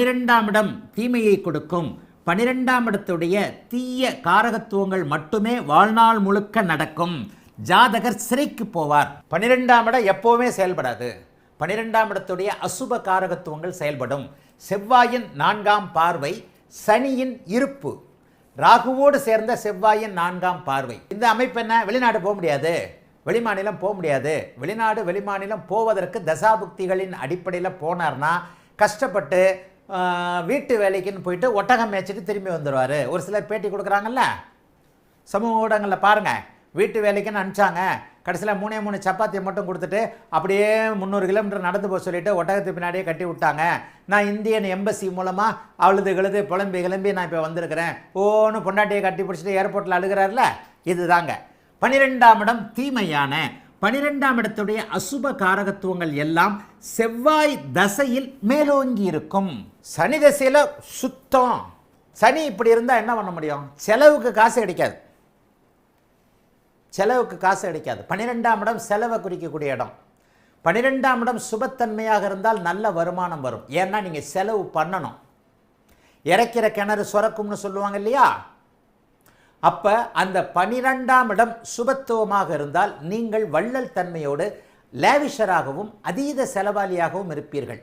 பனிரெண்டாம் இடம் தீமையை கொடுக்கும். பனிரெண்டாம் இடத்துடைய தீய காரகத்துவங்கள் மட்டுமே வாழ்நாள் முழுக்க நடக்கும். ஜாதகர் சிறைக்கு போவார். பனிரெண்டாம் இடம் எப்போவுமே செயல்படாது. பனிரெண்டாம் இடத்துடைய அசுப காரகத்துவங்கள் செயல்படும். செவ்வாயின் நான்காம் பார்வை சனியின் இருப்பு. ராகுவோடு சேர்ந்த செவ்வாயின் நான்காம் பார்வை. இந்த அமைப்பு என்ன? வெளிநாடு போக முடியாது. வெளிமாநிலம் போக முடியாது. வெளிநாடு வெளிமாநிலம் போவதற்கு தசாபுக்திகளின் அடிப்படையில் போனார்னா கஷ்டப்பட்டு வீட்டு வேலைக்குன்னு போயிட்டு ஒட்டகம் மேய்ச்சிட்டு திரும்பி வந்துடுவார் ஒரு சிலர் பேட்டி கொடுக்குறாங்கல்ல? சமூக ஊடகங்களில் பாருங்கள் வீட்டு வேலைக்குன்னு அனுப்பிச்சாங்க. கடைசியில் மூணே மூணு சப்பாத்தியை மட்டும் கொடுத்துட்டு அப்படியே முந்நூறு கிலோமீட்டர் நடந்து போக சொல்லிவிட்டு ஒட்டகத்து பின்னாடியே கட்டி விட்டாங்க. நான் இந்தியன் எம்பசி மூலமாக அழுது கிழுது புலம்பி கிளம்பி நான் இப்போ வந்திருக்கிறேன். ஓன்னு பொண்டாட்டியை கட்டி பிடிச்சிட்டு ஏர்போர்ட்டில் அழுகிறார்ல? இதுதாங்க. பன்னிரெண்டாம் இடம் தீமையான பனிரெண்டாம் இடத்துடைய அசுப காரகத்துவங்கள் எல்லாம் செவ்வாய் தசையில் மேலோங்கி இருக்கும் சனி தசையில் சுத்தம். சனி இப்படி இருந்தால் என்ன பண்ண முடியும்? செலவுக்கு காசு கிடைக்காது செலவுக்கு காசு கிடைக்காது பன்னிரெண்டாம் இடம் செலவை குறிக்கக்கூடிய இடம். பன்னிரெண்டாம் இடம் சுபத்தன்மையாக இருந்தால் நல்ல வருமானம் வரும். ஏன்னா நீங்கள் செலவு பண்ணணும். இறைக்கிற கிணறு சுரக்கும்னு சொல்லுவாங்க இல்லையா? அப்போ அந்த பனிரெண்டாம் இடம் சுபத்துவமாக இருந்தால் நீங்கள் வள்ளல் தன்மையோடு லேவிஷராகவும் அதீத செலவாளியாகவும் இருப்பீர்கள்.